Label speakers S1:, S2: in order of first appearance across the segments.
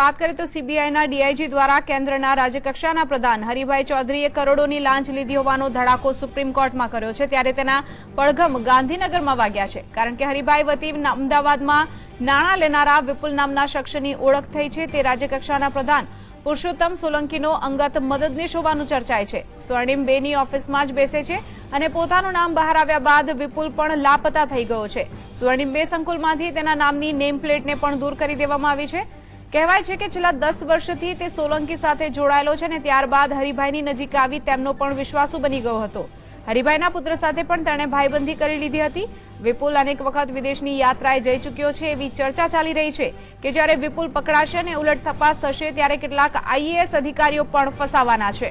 S1: વાત કરીએ તો સીબીઆઈના ડીઆઈજી દ્વારા કેન્દ્રના રાજ્યકક્ષાના પ્રધાન હરિભાઈ ચૌધરીએ કરોડોની લાંચ લીધી હોવાનો ધડાકો સુપ્રીમ કોર્ટમાં કર્યો છે ત્યારે તેના પડઘમ ગાંધીનગરમાં વાગ્યા છે. કારણ કે હરિભાઈ વતી અમદાવાદમાં નાણાં લેનારા વિપુલ નામના શખ્સની ઓળખ થઈ છે. તે રાજ્યકક્ષાના પ્રધાન પુરુષોત્તમ સોલંકીનો અંગત મદદનીશ હોવાનું ચર્ચાય છે. સ્વર્ણિમ બેની ઓફિસમાં જ બેસે છે અને પોતાનું નામ બહાર આવ્યા બાદ વિપુલ પણ લાપતા થઈ ગયો છે. સ્વર્ણિમ બે સંકુલમાંથી તેના નામની નેમ પ્લેટને પણ દૂર કરી દેવામાં આવી છે. કહેવાય છે કે છેલ્લા દસ વર્ષથી તે સોલંકી સાથે જોડાયેલો છે અને ત્યારબાદ હરિભાઈની નજીક આવી તેમનો પણ વિશ્વાસુ બની ગયો હતો. હરિભાઈના પુત્ર સાથે પણ તેણે ભાઈબંધી કરી લીધી હતી. વિપુલ અનેક વખત વિદેશની યાત્રાએ જઈ ચૂક્યો છે એવી ચર્ચા ચાલી રહી છે કે જ્યારે વિપુલ પકડાશે અને ઉલટ તપાસ થશે ત્યારે કેટલાક આઈએએસ અધિકારીઓ પણ ફસાવાના છે.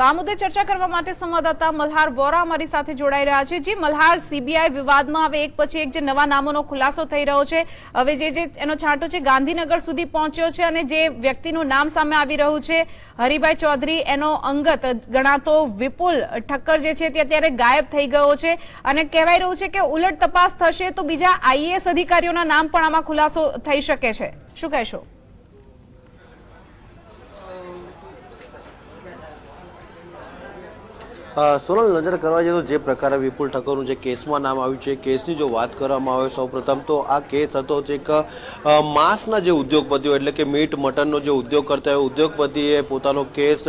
S1: તો આ મુદ્દે ચર્ચા કરવા માટે સંવાદદાતા મલ્હાર વોરા અમારી સાથે જોડાઈ રહ્યા છે. જે, મલ્હાર સીબીઆઈ વિવાદમાં હવે એક પછી એક જે નવા નામોનો ખુલાસો થઈ રહ્યો છે, હવે જે જે એનો છાંટો છે, ગાંધીનગર સુધી પહોંચ્યો છે અને જે વ્યક્તિનું નામ સામે આવી રહ્યું છે, હરિભાઈ ચૌધરી, એનો અંગત ગણાતો વિપુલ ઠક્કર જે છે તે અત્યારે ગાયબ થઈ ગયો છે. અને કહેવાય રહ્યું છે કે ઉલટ તપાસ થશે તો બીજા આઈએએસ અધિકારીઓના નામ પણ આમાં ખુલાસો થઈ શકે છે. શું કહેશો?
S2: સોનલ, નજર કરવા જઈએ તો જે પ્રકારે વિપુલ ઠક્કરનું જે કેસમાં નામ આવ્યું છે, કેસની જો વાત કરવામાં આવે સૌપ્રથમ તો આ કેસ હતો જે એક માંસના જે ઉદ્યોગપતિઓ એટલે કે મીટ મટનનો જે ઉદ્યોગ કરતા હોય, ઉદ્યોગપતિએ પોતાનો કેસ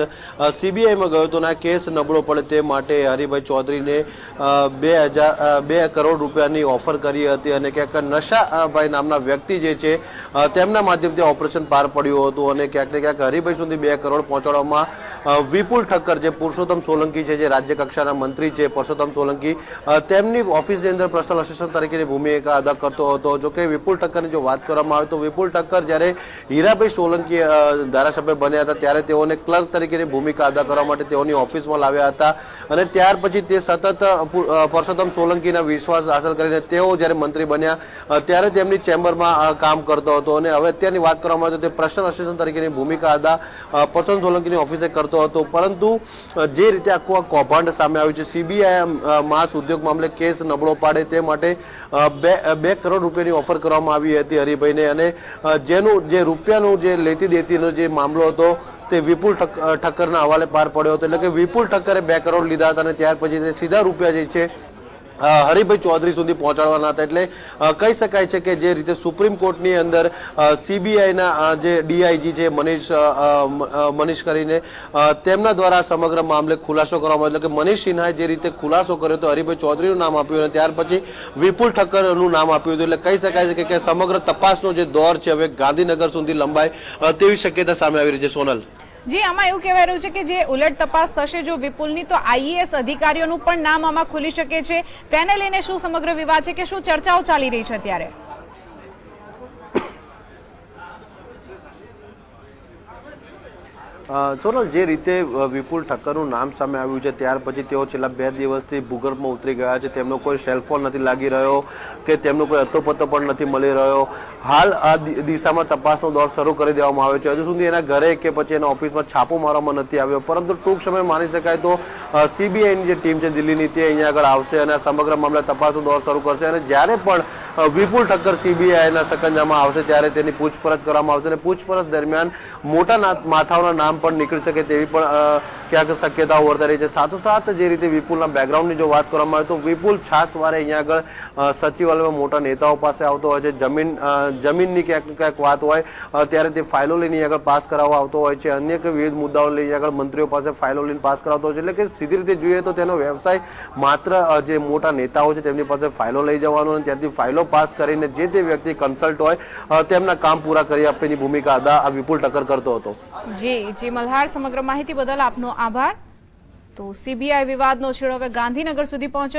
S2: સીબીઆઈમાં ગયો હતો અને આ કેસ નબળો પડે તે માટે હરિભાઈ ચૌધરીને બે હજાર બે કરોડ રૂપિયાની ઓફર કરી હતી અને ક્યાંક નશાભાઈ નામના વ્યક્તિ જે છે તેમના માધ્યમથી ઓપરેશન પાર પડ્યું હતું અને ક્યાંક ને ક્યાંક હરિભાઈ સુધી બે કરોડ પહોંચાડવામાં વિપુલ ઠક્કર જે પુરુષોત્તમ સોલંકી છે, જે રાજ્ય કક્ષાના મંત્રી છે પરસોત્તમ સોલંકી તેમની ઓફિસની અંદર પર્સનલ અસિસ્ટન્ટ તરીકેની ભૂમિકા અદા કરતો હતો. જો કે વિપુલ ઠક્કરની જો વાત કરવામાં આવે તો વિપુલ ઠક્કર જ્યારે હીરાભાઈ સોલંકી ધારાસભ્ય બન્યા હતા ત્યારે તેઓને ક્લર્ક તરીકેની ભૂમિકા અદા કરવા માટે તેઓની ઓફિસમાં લાવ્યા હતા અને ત્યાર પછી તે સતત પરસોત્તમ સોલંકીના વિશ્વાસ હાંસલ કરીને તેઓ જ્યારે મંત્રી બન્યા ત્યારે તેમની ચેમ્બરમાં કામ કરતો હતો અને હવે અત્યારની વાત કરવામાં આવે તો તે પર્સનલ અસિસ્ટન્ટ તરીકેની ભૂમિકા અદા પરસોત્તમ સોલંકીની ઓફિસે કરતો હતો. પરંતુ જે રીતે આખું આ કૌભાંડ સામે આવ્યું છે. સીબીઆઈ માસ ઉદ્યોગ મામલે કેસ નબળો પાડે તે માટે બે બે કરોડ રૂપિયાની ઓફર કરવામાં આવી હતી હરિભાઈને અને જેનું, જે રૂપિયાનું જે લેતી દેતીનો જે મામલો હતો તે વિપુલ ઠક્કરના હવાલે પાર પડ્યો હતો. એટલે કે વિપુલ ઠક્કરે બે કરોડ લીધા હતા અને ત્યાર પછી તે સીધા રૂપિયા જે છે હરિભાઈ ચૌધરી સુધી પહોંચાડવાના હતા એટલે કહી શકાય છે કે જે રીતે સુપ્રીમ કોર્ટની અંદર સીબીઆઈના જે ડીઆઈજી છે, મનીષ મનીષ કરીને તેમના દ્વારા સમગ્ર મામલે ખુલાસો કરવામાં. એટલે કે મનીષ સિન્હાએ જે રીતે ખુલાસો કર્યો હતો, હરિભાઈ ચૌધરીનું નામ આપ્યું અને ત્યાર પછી વિપુલ ઠક્કરનું નામ આપ્યું હતું. એટલે કહી શકાય છે કે સમગ્ર તપાસનો જે દોર છે, હવે ગાંધીનગર સુધી લંબાય તેવી શક્યતા સામે આવી રહી છે. સોનલ.
S1: જી, આમાં એવું કહેવાય રહ્યું છે કે જે ઉલટ તપાસ થશે જો વિપુલની, તો આઈએએસ અધિકારીઓનું પણ નામ આમાં ખુલી શકે છે. તેને લઈને શું સમગ્ર વિવાદ છે કે શું ચર્ચાઓ ચાલી રહી છે અત્યારે?
S2: સોનલ જે રીતે વિપુલ ઠક્કરનું નામ સામે આવ્યું છે, ત્યાર પછી તેઓ છેલ્લા બે દિવસથી ભૂગર્ભમાં ઉતરી ગયા છે. તેમનો કોઈ સેલફોન નથી લાગી રહ્યો કે તેમનો કોઈ અતોપતો પણ નથી મળી રહ્યો. હાલ આ દિશામાં તપાસનો દોર શરૂ કરી દેવામાં આવ્યો છે. હજુ સુધી એના ઘરે કે પછી એના ઓફિસમાં છાપો મારવામાં નથી આવ્યો. પરંતુ ટૂંક સમય માની શકાય તો સીબીઆઈની જે ટીમ છે દિલ્હીની, તે અહીંયા આગળ આવશે અને આ સમગ્ર મામલે તપાસનો દોર શરૂ કરશે. અને જ્યારે પણ વિપુલ ઠક્કર સીબીઆઈના સકંજામાં આવશે ત્યારે તેની પૂછપરછ કરવામાં આવશે અને પૂછપરછ દરમિયાન મોટા માથાઓના નામ પણ નીકળી શકે તેવી પણ ક્યાંક શક્યતાઓ વર્તાઈ રહી છે. સાથોસાથ જે રીતે વિપુલના બેકગ્રાઉન્ડની જો વાત કરવામાં આવે તો વિપુલ છાસવારે અહીંયા આગળ સચિવાલયમાં મોટા નેતાઓ પાસે આવતો હોય છે. જમીન જમીનની ક્યાંક ક્યાંક વાત હોય ત્યારે તે ફાઇલો લઈને આગળ પાસ કરાવવા આવતો હોય છે. અન્ય વિવિધ મુદ્દાઓ લઈને આગળ મંત્રીઓ પાસે ફાઇલો લઈને પાસ કરાવતો હોય છે. એટલે કે સીધી રીતે જોઈએ તો તેનો વ્યવસાય માત્ર જે મોટા નેતાઓ છે તેમની પાસે ફાઇલો લઈ જવાનો અને ત્યાંથી ફાઇલો પાસ કરીને જે તે વ્યક્તિ કન્સલ્ટ હોય તેમના કામ પૂરા કરી આપવાની ભૂમિકા અદા આ વિપુલ ઠક્કર કરતો હતો.
S1: જી જી, મલ્હાર, સમગ્ર માહિતી બદલ આપનો આભાર. તો સીબીઆઈ વિવાદનો છેડો હવે ગાંધીનગર સુધી પહોંચ્યો.